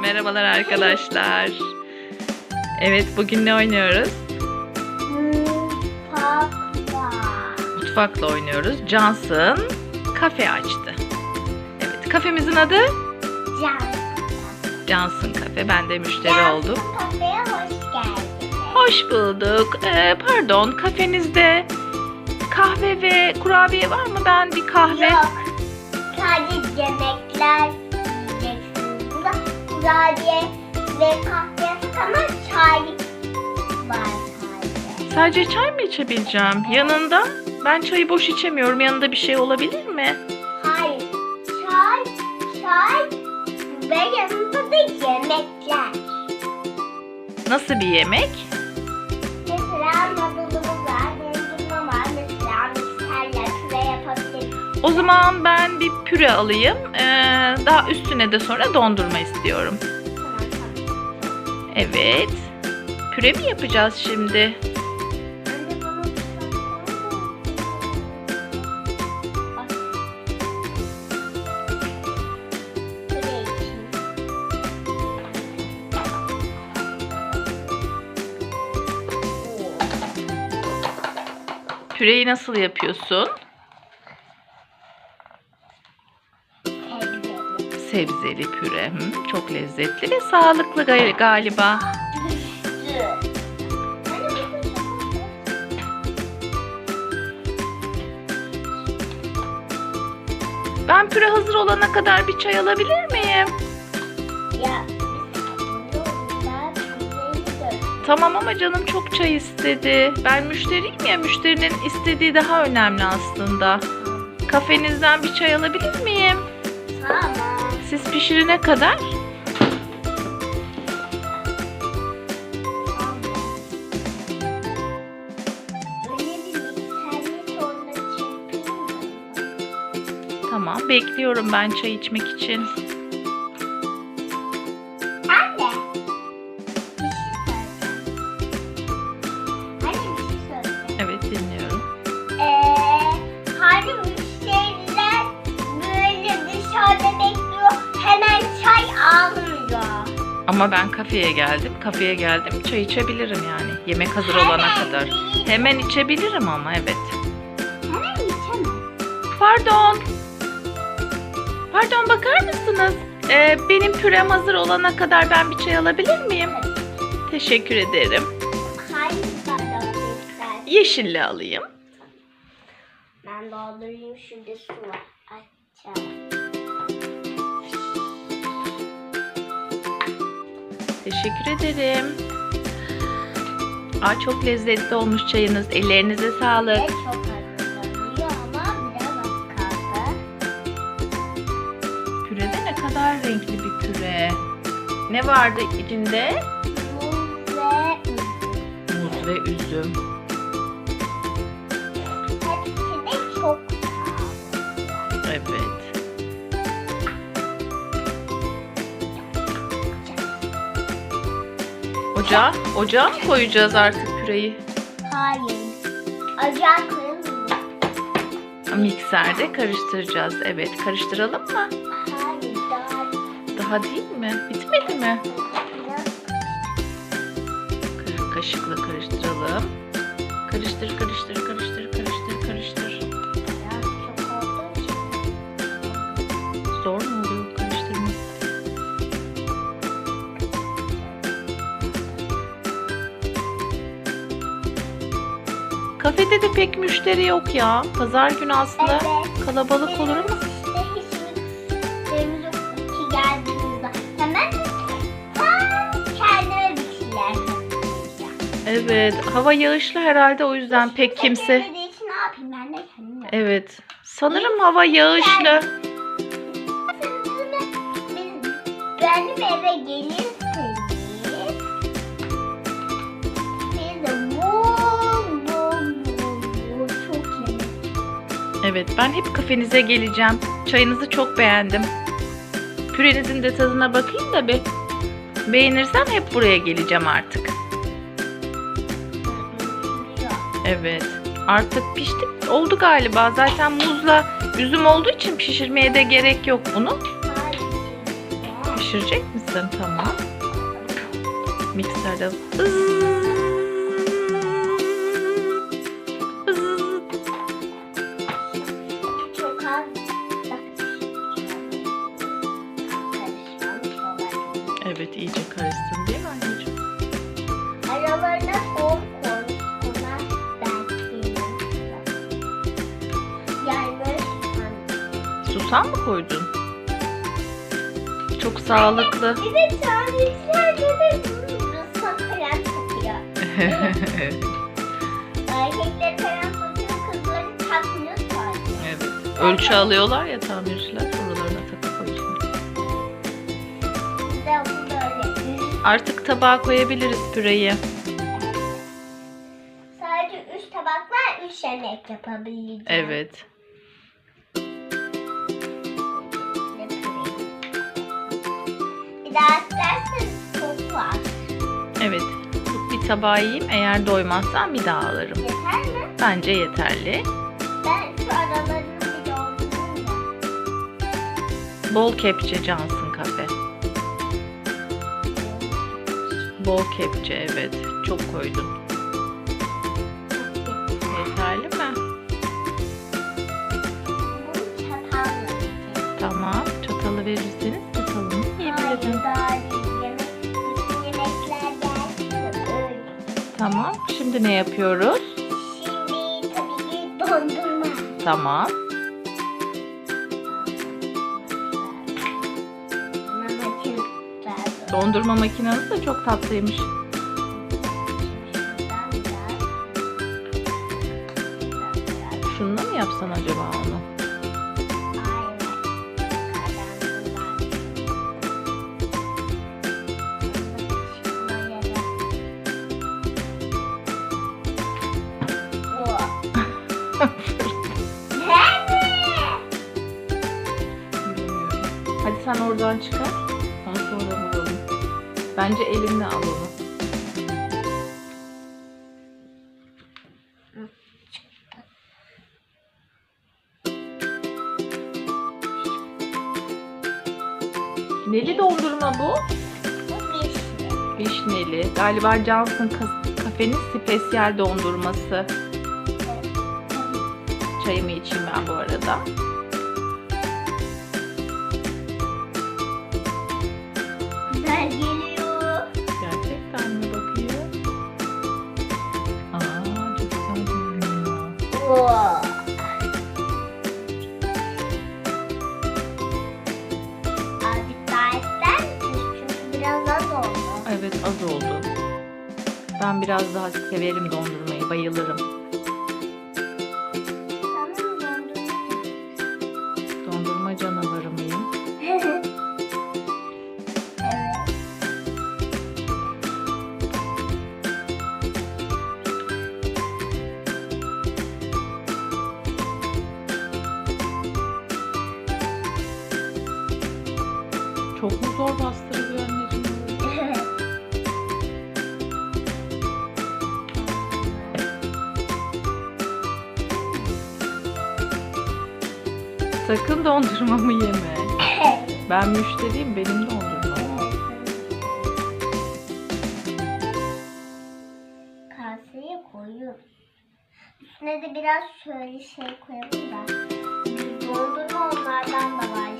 Merhabalar arkadaşlar. Evet bugün ne oynuyoruz? Papa. Mutfakla oynuyoruz. Johnson kafe açtı. Evet kafemizin adı Can. Johnson Kafe. Ben de müşteri oldum. Kafeye hoş geldiniz. Hoş bulduk. Ee, pardon kafenizde kahve ve kurabiye var mı? Ben bir kahve. Yok. Sadece yemekler yiyeceksiniz. Burada kurabiye ve kahve ama çay var sadece. Sadece çay mı içebileceğim? Yanında ben çayı boş içemiyorum. Yanında bir şey olabilir mi? Hayır. Çay, çay ve yanında da yemekler. Nasıl bir yemek? O zaman ben bir püre alayım. Ee, daha üstüne de sonra dondurma istiyorum. Evet. Püre mi yapacağız şimdi? Püreyi nasıl yapıyorsun? Sebzeli. Püre. Hı, çok lezzetli ve sağlıklı galiba. Ben püre hazır olana kadar bir çay alabilir miyim? Ya Tamam ama canım çok çay istedi. Ben müşteriyim ya müşterinin istediği daha önemli aslında. Kafenizden bir çay alabilir miyim? Tamam. Siz pişirene kadar Tamam bekliyorum ben çay içmek için. Ama ben kafeye geldim. Kafeye geldim. Çay içebilirim yani. Yemek hazır olana kadar. Hemen içebilirim ama evet. Hemen. Pardon. Pardon bakar mısınız? Ee, benim pürem hazır olana kadar ben bir çay alabilir miyim? Teşekkür ederim. Hangi bardak istersin? Yeşilli alayım. Ben doldurayım şimdi su var. Açacağım. Teşekkür ederim. Aa, çok lezzetli olmuş çayınız. Ellerinize sağlık. Ve çok kaldı. Pürede ne kadar renkli bir püre. Ne vardı içinde? Muz ve üzüm. Muz ve üzüm. Hepsi de çok. Evet. Ocağa, ocağa mı koyacağız artık püreyi? Hayır. Ocağa koyalım mı? Mikserde karıştıracağız. Evet, karıştıralım mı? Hayır. Daha Daha değil mi? Bitmedi mi? Kaşıkla karıştıralım. Karıştır, karıştır, karıştır, karıştır, Kafede de pek müşteri yok ya. Pazar günü aslında Evet. kalabalık olur ama. Ben şeyler hazırlayacağım. Evet, hava yağışlı herhalde o yüzden pek kimse. İçin ne yapayım ben de kendim. Evet. Sanırım hava yağışlı. Bizimle- biz- benim eve gelirseniz Evet, ben hep kafenize geleceğim. Çayınızı çok beğendim. Pürenizin de tadına bakayım da bir. Beğenirsem hep buraya geleceğim artık. Evet. Artık pişti. Oldu galiba. Zaten muzla üzüm olduğu için pişirmeye de gerek yok bunu. Pişirecek misin? Tamam. Mikserde Çok Evet iyice karışsın değil mi anneciğim? Aralarına soğuk koy. Ona belki Yaymış. Susam mı koydun? Çok sağlıklı. Bir de tanrıçlar dedi. Rus'a kalem takıyor. Erkekler kalem takıyor, kızları takmıyor sadece. evet. Ölçü alıyorlar ya tamirciler. Artık tabağa koyabiliriz püreyi. Sadece üç tabaklar üç yemek yapabileceğim. Evet. Bir daha isterseniz çok var. Evet. Bir tabağı yiyeyim. Eğer doymazsam bir daha alırım. Yeter mi? Bence yeterli. Ben şu aralarını bir doldurayım. Bol kepçe Johnson kafe. Bol kepçe evet. Çok koydun. Yeterli mi? Tamam. Çatalı verirseniz çatalını yiyebilirim. Tamam. Şimdi ne yapıyoruz? Şimdi tabii ki dondurma. Tamam. Dondurma makinesi de çok tatlıymış. Şununla mı yapsan acaba onu? Hadi sen oradan çıkar. Bence elinle al onu. Neli dondurma bu? Vişneli. Galiba Johnson Ka- kafenin spesiyel dondurması. Çayımı içeyim ben bu arada. Çünkü biraz az oldu. Evet az oldu. Ben biraz daha severim dondurmayı, bayılırım. Zor bastırılıyor anneciğim? Sakın dondurmamı yeme. Ben müşteriyim, benim dondurmam. Kaseye koyuyoruz. Üstüne de biraz şöyle şey koyalım da. Dondurma onlardan da var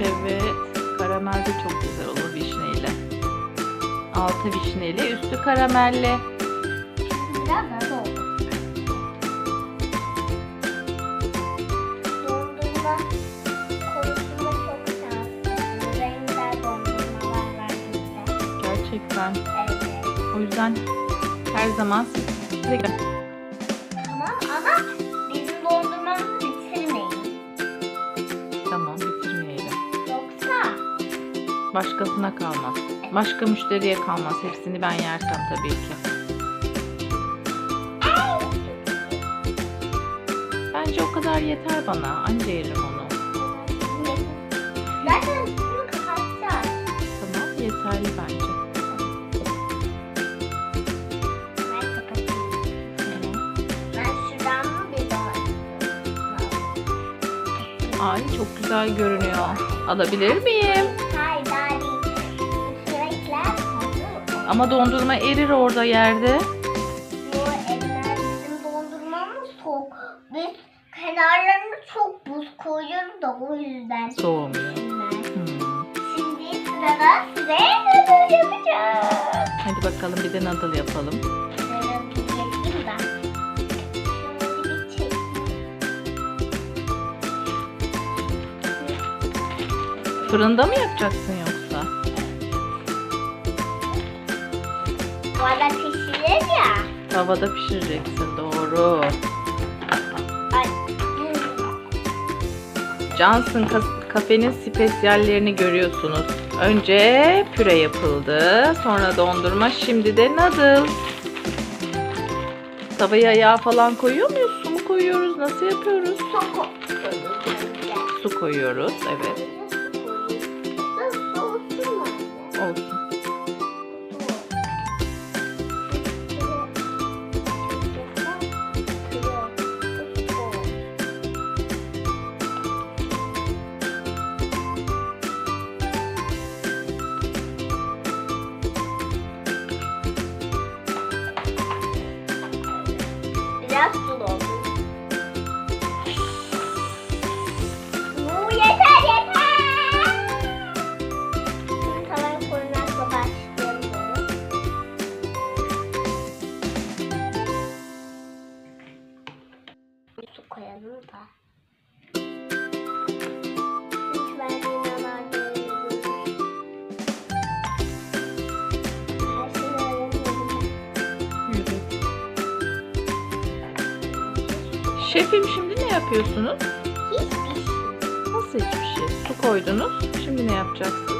Evet, karamel de çok güzel olur vişneyle. Altı vişneli, üstü karamelli. Çünkü biraz az oldu. Dondurma konusunda çok şanslısın. Renksel dondurmalar var bizde. Gerçekten. Evet. O yüzden her zaman size başkasına kalmaz. Başka müşteriye kalmaz. Hepsini ben yersem tabii ki. Bence o kadar yeter bana. Hani Anca yerim onu. Zaten bunu kapatacağız. Tamam yeterli bence. Ay çok güzel görünüyor. Alabilir miyim? Ama dondurma erir orada yerde. Bu evler bizim dondurmamız soğuk. Biz kenarlarını çok buz koyuyoruz da o yüzden. Soğumuyor. Şimdi sırada size noodle yapacağız. Hadi bakalım bir de noodle yapalım. Fırında mı yapacaksın yoksa? Bu arada pişirir ya. Tavada pişireceksin doğru. Ay. Johnson kafenin spesiyallerini görüyorsunuz. Önce püre yapıldı, sonra dondurma, şimdi de noodle. Tavaya yağ falan koyuyor muyuz? Su mu koyuyoruz? Nasıl yapıyoruz? Çok koyuyoruz. Su koyuyoruz, evet. Olsun. Her şeyi. Evet. Şefim şimdi ne yapıyorsunuz? Hiçbir şey. Nasıl hiçbir şey? Su koydunuz. Şimdi ne yapacaksınız?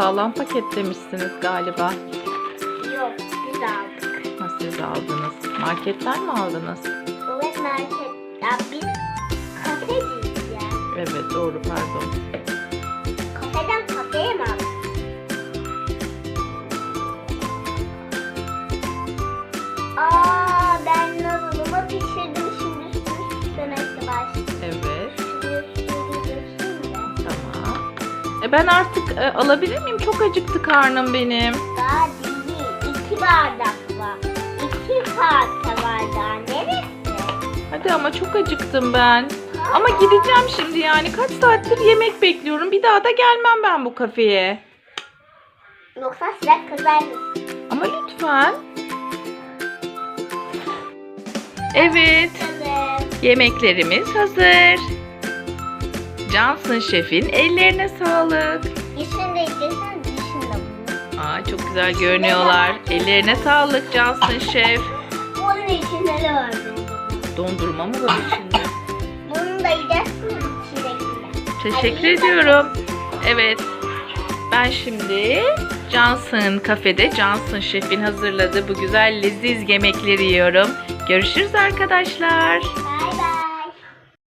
Sağlam paketlemişsiniz galiba. Yok biz aldık. Nasıl siz aldınız? Marketten mi aldınız? Evet market. Ya biz kafeciyiz ya. Evet doğru pardon. Kafeden kafeye mi aldık? Aa ben artık e, alabilir miyim? Çok acıktı karnım benim. Daha değil. İki bardak var. İki var daha. Neresi? Hadi ama çok acıktım ben. Ama gideceğim şimdi yani. Kaç saattir yemek bekliyorum. Bir daha da gelmem ben bu kafeye. Yoksa size kızarız. Ama lütfen. Evet. Kızım. Yemeklerimiz hazır. Johnson Şef'in ellerine sağlık. İçini de yiyeceksiniz dışında bunu. Aa, çok güzel görünüyorlar. Ellerine sağlık Johnson Şef. Onun içinde ne var? Dondurma mı var içinde? Bunu da yiyeceksiniz içindekiler. Teşekkür Hadi ediyorum. Evet. Ben şimdi Johnson kafede Johnson Şef'in hazırladığı bu güzel leziz yemekleri yiyorum. Görüşürüz arkadaşlar.